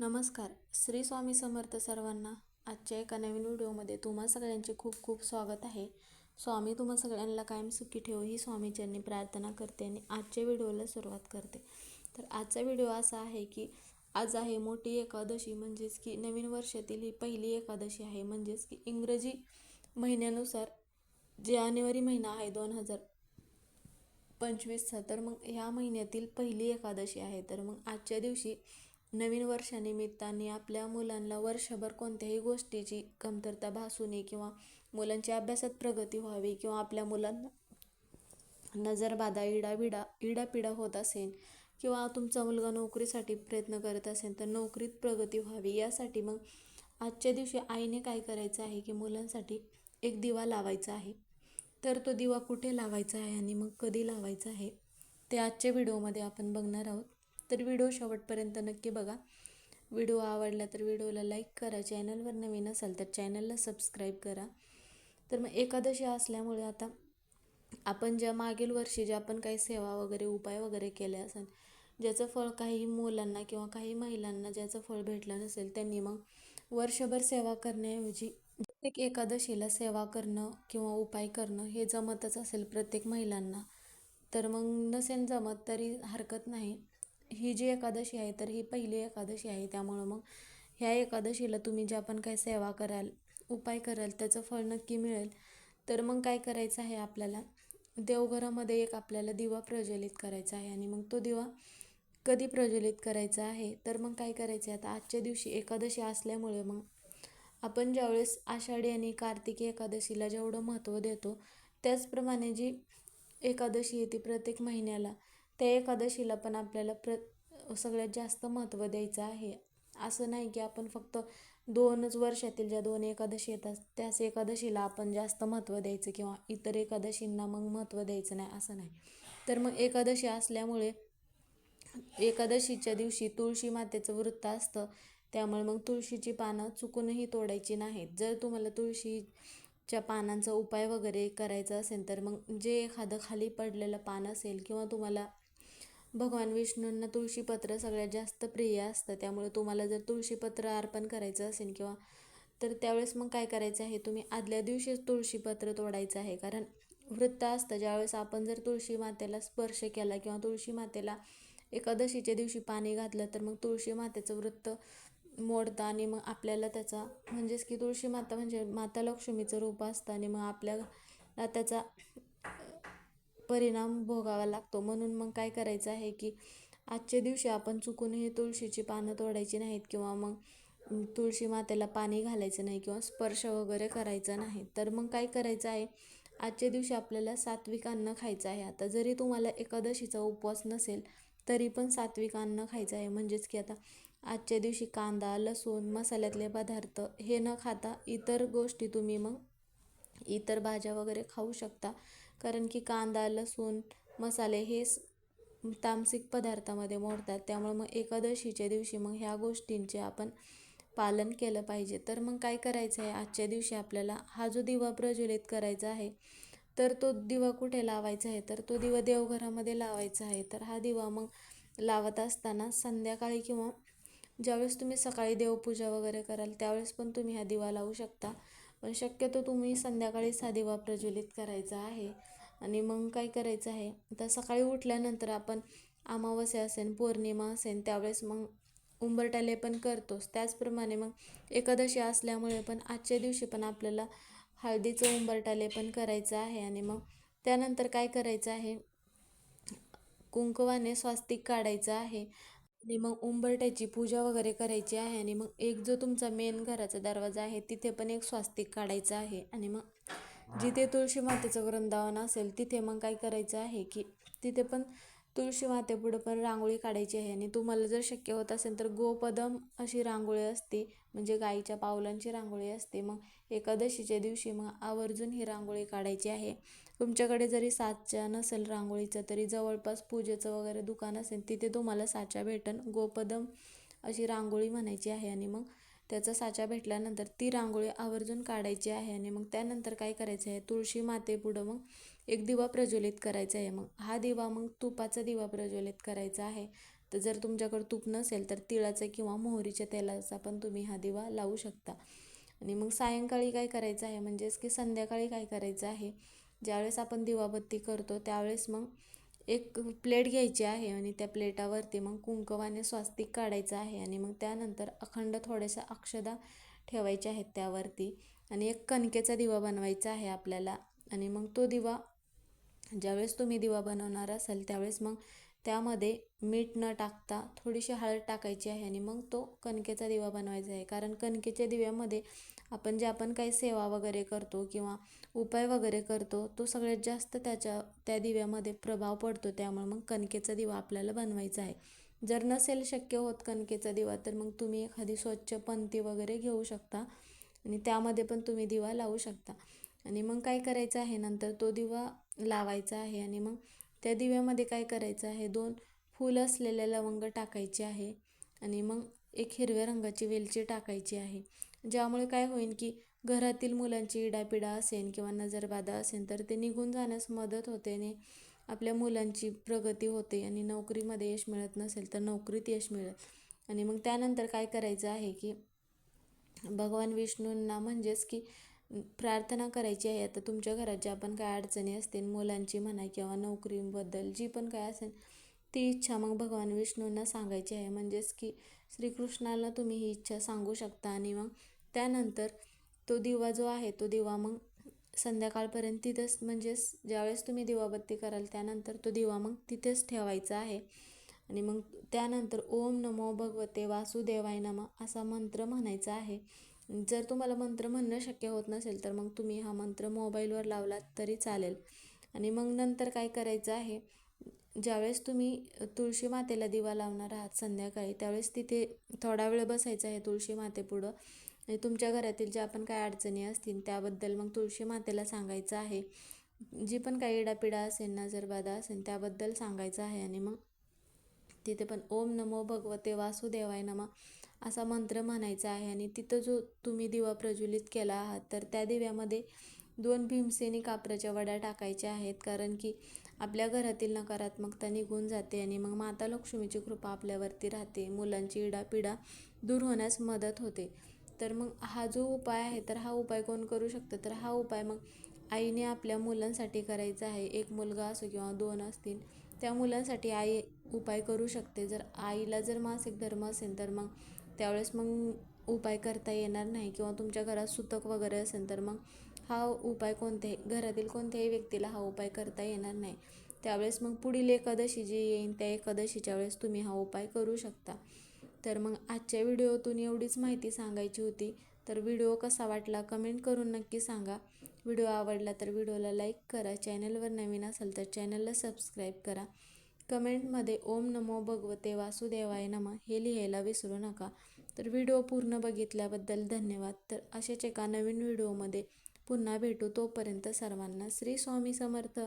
नमस्कार. श्री स्वामी समर्थ सर्वांना आजच्या एका नवीन व्हिडिओमध्ये तुम्हा सगळ्यांचे खूप खूप स्वागत आहे. स्वामी तुम्हा सगळ्यांना कायम सुखी ठेव ही स्वामीच्यांनी प्रार्थना करते आणि आजच्या व्हिडिओला सुरुवात करते. तर आजचा व्हिडिओ असा आहे की आज आहे मोठी एकादशी म्हणजेच की नवीन वर्षातील ही पहिली एकादशी आहे. म्हणजेच की इंग्रजी महिन्यानुसार जानेवारी महिना आहे दोन हजार पंचवीसचा तर मग ह्या महिन्यातील पहिली एकादशी आहे. तर मग आजच्या दिवशी नवीन वर्षानिमित्ताने आपल्या मुलांना वर्षभर कोणत्याही गोष्टीची कमतरता भासू नये किंवा मुलांची अभ्यासात प्रगती व्हावी किंवा आपल्या मुलांना नजरबाधा इडाबिडा इडापिडा होत असेल किंवा तुमचा मुलगा नोकरीसाठी प्रयत्न करत असेल तर नोकरीत प्रगती व्हावी. यासाठी मग आजच्या दिवशी आईने काय करायचं आहे की मुलांसाठी एक दिवा लावायचा आहे. तर तो दिवा कुठे लावायचा आहे आणि मग कधी लावायचा आहे ते आजच्या व्हिडिओमध्ये आपण बघणार आहोत. तर व्हिडिओ शेवटपर्यंत नक्की बघा. व्हिडिओ आवडला तर व्हिडिओला लाईक करा. चॅनलवर नवीन असाल तर चॅनलला सबस्क्राईब करा. तर मग एकादशी असल्यामुळे आता आपण ज्या मागील वर्षी ज्या आपण काही सेवा वगैरे उपाय वगैरे केले असेल ज्याचं फळ काही मुलांना किंवा काही महिलांना ज्याचं फळ भेटलं नसेल त्यांनी मग वर्षभर सेवा करण्याऐवजी प्रत्येक एकादशीला सेवा करणं किंवा उपाय करणं हे जमतच असेल प्रत्येक महिलांना. तर मग नसेल जमत तरी हरकत नाही. ही जी एकादशी आहे तर ही पहिली एकादशी आहे. त्यामुळं मग ह्या एकादशीला तुम्ही ज्या पण काही सेवा कराल उपाय कराल त्याचं फळ नक्की मिळेल. तर मग काय करायचं आहे आपल्याला? देवघरामध्ये एक आपल्याला दिवा प्रज्वलित करायचा आहे आणि मग तो दिवा कधी प्रज्वलित करायचा आहे? तर मग काय करायचं आहे? आता आजच्या दिवशी एकादशी असल्यामुळे मग आपण ज्यावेळेस आषाढी आणि कार्तिकी एकादशीला जेवढं महत्त्व देतो त्याचप्रमाणे जी एकादशी येते प्रत्येक महिन्याला त्या एकादशीला पण आपल्याला प्र सगळ्यात जास्त महत्त्व द्यायचं आहे. असं नाही की आपण फक्त दोनच वर्षातील ज्या दोन एकादशी येतात त्याच एकादशीला आपण जास्त महत्त्व द्यायचं किंवा इतर एकादशींना मग महत्त्व द्यायचं नाही असं नाही. तर मग एकादशी असल्यामुळे एकादशीच्या दिवशी तुळशी मातेचं वृत्त असतं. त्यामुळे मग तुळशीची पानं चुकूनही तोडायची नाहीत. जर तुम्हाला तुळशीच्या पानांचा उपाय वगैरे करायचा असेल तर मग जे एखादं खाली पडलेलं पान असेल किंवा तुम्हाला भगवान विष्णूंना तुळशीपत्र सगळ्यात जास्त प्रिय असतं. त्यामुळे तुम्हाला जर तुळशीपत्र अर्पण करायचं असेल किंवा तर त्यावेळेस मग काय करायचं आहे? तुम्ही आदल्या दिवशीच तुळशीपत्र तोडायचं आहे. कारण वृत्त असतं. ज्यावेळेस आपण जर तुळशी मातेला स्पर्श केला किंवा तुळशी मातेला एकादशीच्या दिवशी पाणी घातलं तर मग तुळशी मातेचं वृत्त मोडतं आणि मग आपल्याला त्याचा म्हणजेच की तुळशी माता म्हणजे माता लक्ष्मीचं रूप असतं आणि मग आपल्याला त्याचा परिणाम भोगावा लागतो. म्हणून मग काय करायचं आहे की आजच्या दिवशी आपण चुकूनही तुळशीची पानं तोडायची नाहीत किंवा मग तुळशी मातेला पाणी घालायचं नाही किंवा स्पर्श वगैरे करायचा नाही. तर मग काय करायचं आहे आजच्या दिवशी आपल्याला सात्विक अन्न खायचं आहे. आता जरी तुम्हाला एकादशीचा उपवास नसेल तरी पण सात्विक अन्न खायचं आहे. म्हणजेच की आता आजच्या दिवशी कांदा लसूण मसाल्यातले पदार्थ हे न खाता इतर गोष्टी तुम्ही मग इतर भाज्या वगैरे खाऊ शकता. कारण की कांदा लसूण मसाले हे तामसिक पदार्थामध्ये मोडतात. त्यामुळे मग एकादशीच्या दिवशी मग ह्या गोष्टींचे आपण पालन केलं पाहिजे. तर मग काय करायचं आहे? आजच्या दिवशी आपल्याला हा जो दिवा प्रज्वलित करायचा आहे तर तो दिवा कुठे लावायचा आहे? तर तो दिवा देवघरामध्ये लावायचा आहे. तर हा दिवा मग लावत असताना संध्याकाळी किंवा ज्यावेळेस तुम्ही सकाळी देवपूजा वगैरे कराल त्यावेळेस पण तुम्ही हा दिवा लावू शकता. पण शक्यतो तुम्ही संध्याकाळीच हा दिवा प्रज्वलित करायचा आहे. आणि मग काय करायचं आहे? आता सकाळी उठल्यानंतर आपण अमावस्या असेल पौर्णिमा असेल त्यावेळेस मग उंबरटाले पण करतोच. त्याचप्रमाणे मग एकादशी असल्यामुळे पण आजच्या दिवशी पण आपल्याला हळदीचं उंबरटाले पण करायचं आहे. आणि मग त्यानंतर काय करायचं आहे? कुंकवाने स्वास्तिक काढायचं आहे. आणि मग उंबरट्याची पूजा वगैरे करायची आहे आणि मग एक जो तुमचा मेन घराचा दरवाजा आहे तिथे पण एक स्वास्तिक काढायचं आहे. आणि मग जिथे तुळशी मातेचं वृंदावन असेल तिथे मग काय करायचं आहे की तिथे पण तुळशी मातेपुढं पण रांगोळी काढायची आहे. आणि तुम्हाला जर शक्य होत असेल तर गोपदम अशी रांगोळी असते. म्हणजे गाईच्या पावलांची रांगोळी असते. मग एकादशीच्या दिवशी मग आवर्जून ही रांगोळी काढायची आहे. तुमच्याकडे जरी साच्या नसेल रांगोळीचं तरी जवळपास पूजेचं वगैरे दुकान असेल तिथे तुम्हाला साच्या भेटन गोपदम अशी रांगोळी म्हणायची आहे. आणि मग त्याचा साचा भेटल्यानंतर ती रांगोळी आवर्जून काढायची आहे आणि मग त्यानंतर काय करायचं आहे? तुळशी मातेपुढं मग एक दिवा प्रज्वलित करायचा आहे. मग हा दिवा मग तुपाचा दिवा प्रज्वलित करायचा आहे. तर जर तुमच्याकडे तूप नसेल तर तिळाचं किंवा मोहरीच्या तेलाचा पण तुम्ही हा दिवा लावू शकता. आणि मग सायंकाळी काय करायचं आहे? म्हणजेच की संध्याकाळी काय करायचं आहे? ज्यावेळेस आपण दिवाबत्ती करतो त्यावेळेस मग एक प्लेट घ्यायची आहे आणि त्या प्लेटावरती मग कुंकवाने स्वास्तिक काढायचं आहे आणि मग त्यानंतर अखंड थोड्याशा अक्षदा ठेवायच्या आहेत त्यावरती आणि एक कणकेचा दिवा बनवायचा आहे आपल्याला आणि मग तो दिवा ज्यावेळेस तुम्ही दिवा बनवणार असाल त्यावेळेस मग त्यामध्ये मीठ न टाकता थोडीशी हळद टाकायची आहे आणि मग तो कणकेचा दिवा बनवायचा आहे. कारण कणकेच्या दिव्यामध्ये आपण जे आपण काही सेवा वगैरे करतो किंवा उपाय वगैरे करतो तो सगळ्यात जास्त त्याच्या त्या दिव्यामध्ये प्रभाव पडतो. त्यामुळे मग कणकेचा दिवा आपल्याला बनवायचा आहे. जर नसेल शक्य होत कणकेचा दिवा तर मग तुम्ही एखादी स्वच्छ पंती वगैरे घेऊ शकता आणि त्यामध्ये पण तुम्ही दिवा लावू शकता. आणि मग काय करायचं आहे नंतर तो दिवा लावायचा आहे आणि मग त्या दिव्यामध्ये काय करायचं आहे? दोन फूल असलेले लवंग टाकायचे आहे आणि मग एक हिरव्या रंगाची वेलची टाकायची आहे. ज्यामुळे काय होईल की घरातील मुलांची इडापिडा असेल किंवा नजरबाधा असेल तर ते निघून जाण्यास मदत होते आणि आपल्या मुलांची प्रगती होते आणि नोकरीमध्ये यश मिळत नसेल तर नोकरीत यश मिळत आणि मग त्यानंतर काय करायचं आहे की भगवान विष्णूंना म्हणजेच की प्रार्थना करायची आहे. आता तुमच्या घरात ज्या पण काय अडचणी असतील मुलांची म्हणा किंवा नोकरीबद्दल जी पण काय असेल ती इच्छा मग भगवान विष्णूंना सांगायची आहे. म्हणजेच की श्रीकृष्णाला तुम्ही ही इच्छा सांगू शकता आणि मग त्यानंतर तो दिवा जो आहे तो दिवा मग संध्याकाळपर्यंत तिथंच म्हणजेच ज्यावेळेस तुम्ही दिवाबत्ती कराल त्यानंतर तो दिवा मग तिथेच ठेवायचा आहे. आणि मग त्यानंतर ओम नमो भगवते वासुदेवाय नम असा मंत्र म्हणायचा आहे. जर तुम्हाला मंत्र म्हणणं शक्य होत नसेल तर मग तुम्ही हा मंत्र मोबाईलवर लावलात तरी चालेल. आणि मग नंतर काय करायचं आहे ज्यावेळेस तुम्ही तुळशी मातेला दिवा लावणार आहात संध्याकाळी त्यावेळेस तिथे थोडा वेळ बसायचं आहे तुळशी मातेपुढं आणि तुमच्या घरातील ज्या पण काय अडचणी असतील त्याबद्दल मग तुळशी मातेला सांगायचं आहे. जी पण काही इडापिडा असेल नजरबाधा असेल त्याबद्दल सांगायचं आहे. आणि मग तिथे पण ओम नमो भगवते वासुदेवाय नमा. असा मंत्र म्हणायचा आहे. आणि तिथं जो तुम्ही दिवा प्रज्वलित केला आहात तर त्या दिव्यामध्ये दोन भीमसेनी कापराच्या वड्या टाकायच्या आहेत. कारण की आपल्या घरातील नकारात्मकता निघून जाते आणि मग माता लक्ष्मीची कृपा आपल्यावरती राहते. मुलांची इडापिडा दूर होण्यास मदत होते. तर मग हा जो उपाय आहे तर हा उपाय कोण करू शकतं? तर हा उपाय मग आईने आपल्या मुलांसाठी करायचा आहे. एक मुलगा असो किंवा दोन असतील त्या मुलांसाठी आई उपाय करू शकते. जर आईला जर मासिक धर्म असेल तर मग त्यावेळेस मग उपाय करता येणार नाही किंवा तुमच्या घरात सुतक वगैरे असेल तर मग हा उपाय कोणत्याही घरातील कोणत्याही व्यक्तीला हा उपाय करता येणार नाही. त्यावेळेस मग पुढील एकादशी जी येईल त्या एकादशीच्या वेळेस तुम्ही हा उपाय करू शकता. तर मग आजच्या व्हिडिओतून एवढीच माहिती सांगायची होती. तर व्हिडिओ कसा वाटला कमेंट करून नक्की सांगा. व्हिडिओ आवडला तर व्हिडिओला लाईक करा. चॅनलवर नवीन असाल तर चॅनलला सबस्क्राईब करा. कमेंटमध्ये ओम नमो भगवते वासुदेवाय नमः हे लिहायला विसरू नका. तर व्हिडिओ पूर्ण बघितल्याबद्दल धन्यवाद. तर असेच एका नवीन व्हिडिओमध्ये पुन्हा भेटू. तोपर्यंत सर्वांना श्री स्वामी समर्थ.